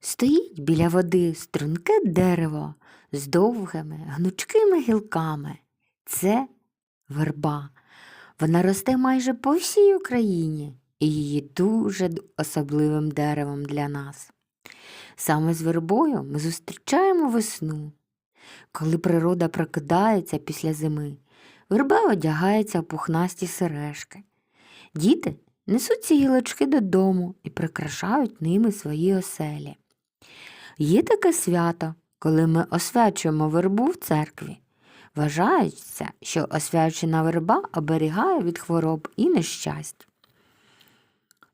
Стоїть біля води струнке дерево з довгими гнучкими гілками. Це верба. Вона росте майже по всій Україні і її дуже особливим деревом для нас. Саме з вербою ми зустрічаємо весну. Коли природа прокидається після зими, верба одягається в пухнасті сережки. Діти несуть ці гілочки додому і прикрашають ними свої оселі. Є таке свято, коли ми освячуємо вербу в церкві. Вважається, що освячена верба оберігає від хвороб і нещасть.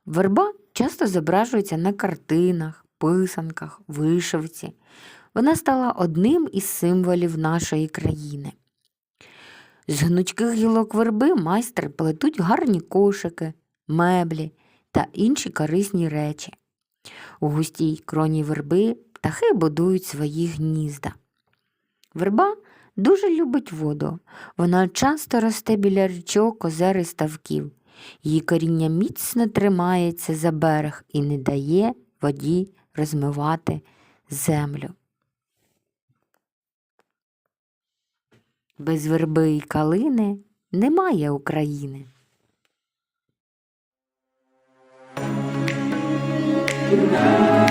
Верба часто зображується на картинах, писанках, вишивці. Вона стала одним із символів нашої країни. З гнучких гілок верби майстри плетуть гарні кошики, меблі та інші корисні речі. У густій кроні верби птахи будують свої гнізда. Верба дуже любить воду. Вона часто росте біля річок, озер і ставків. Її коріння міцно тримається за берег і не дає воді розмивати землю. Без верби і калини немає України. Thank